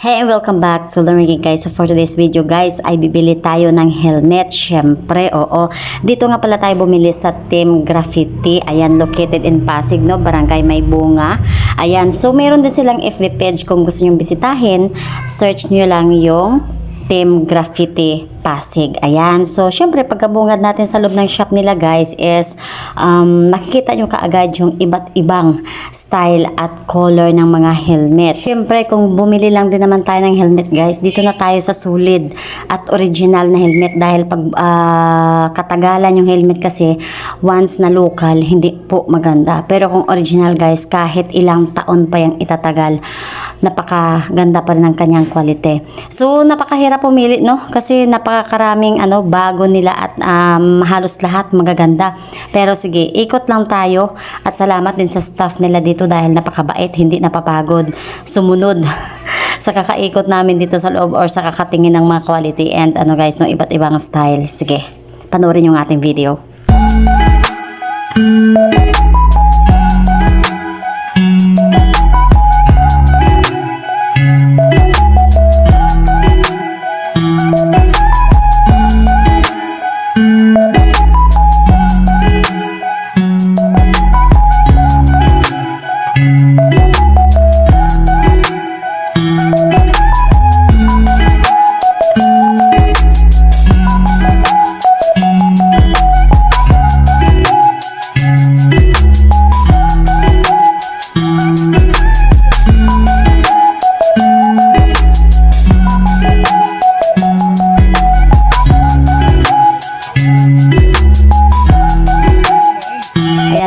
Hey and welcome back to Learning guys. So for today's video guys ay bibili tayo ng helmet. Syempre, oo. Dito nga pala tayo bumili sa Team Graffiti. Ayan, located in Pasig, no? Barangay May Bunga. Ayan, so meron din silang FB page kung gusto nyong bisitahin. Search nyo lang yung Team Graffiti Pasig. Ayan. So, syempre, pagkabungad natin sa loob ng shop nila, guys, is um, makikita nyo kaagad yung iba't ibang style at color ng mga helmet. Syempre, kung bumili lang din naman tayo ng helmet, guys, dito na tayo sa solid at original na helmet dahil pag ah, katagalan yung helmet kasi once na local, hindi po maganda. Pero kung original, guys, kahit ilang taon pa yung itatagal, napakaganda pa rin ang kanyang quality. So, napakahirap pumili, no? Kasi napakaraming ano, bago nila at um, halos lahat magaganda. Pero sige, ikot lang tayo at salamat din sa staff nila dito dahil napakabait, hindi napapagod, sumunod sa kakaikot namin dito sa loob or sa kakatingin ng mga quality and ano guys, no, iba't ibang style. Sige, panoorin yung ating video.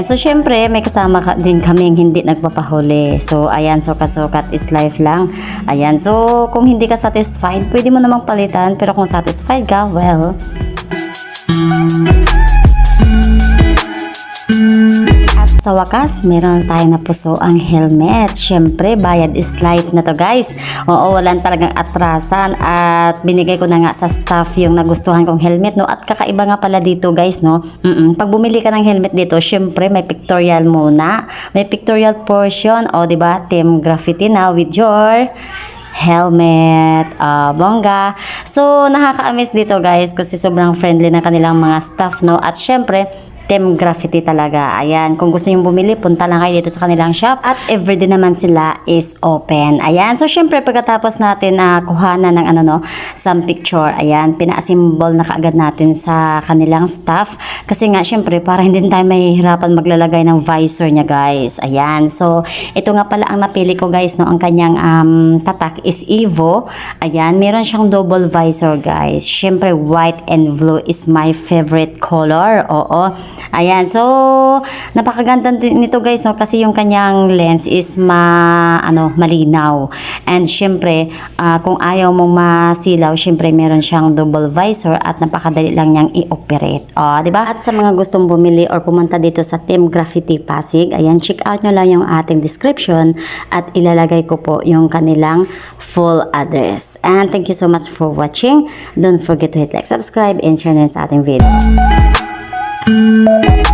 So syempre may kasama ka, din kaming hindi nagpapahuli. So ayan, so kasukat is life lang. Ayan, so kung hindi ka satisfied, pwede mo namang palitan. Pero kung satisfied ka, well, sa wakas, meron tayong napuso ang helmet. Siyempre, bayad is life na to guys. Oo, walang talagang atrasan at binigay ko na nga sa staff yung nagustuhan kong helmet no. At kakaiba nga pala dito guys no. Mm-mm. Pag bumili ka ng helmet dito, siyempre may pictorial muna. May pictorial portion. O, di ba? Team Graffiti na with your helmet, ah, bongga. So, nakaka-amaze dito guys kasi sobrang friendly na kanilang mga staff, no? At syempre, Team Graffiti talaga. Ayan, kung gusto nyo bumili, punta lang kayo dito sa kanilang shop. At everyday naman sila is open. Ayan, so syempre pagkatapos natin na kuhanan ng ano no, some picture, ayan, pina-assemble na kaagad natin sa kanilang staff. Kasi nga, syempre, para hindi tayo mahihirapan maglalagay ng visor niya, guys. Ayan, so ito nga pala ang napili ko, guys, no, ang kanyang um, tatak is Evo. Ayan, meron siyang double visor, guys. Syempre, white and blue is my favorite color. Oo. Ayan, so napakaganda nito guys no kasi yung kanyang lens is ma ano malinaw. And syempre, ah, kung ayaw mong masilaw, syempre meron siyang double visor at napakadali lang niyang i-operate. Oh, 'di ba? At sa mga gustong bumili or pumunta dito sa Team Graffiti Pasig, ayan, check out nyo lang yung ating description at ilalagay ko po yung kanilang full address. And thank you so much for watching. Don't forget to hit like, subscribe, and share na sa ating video. you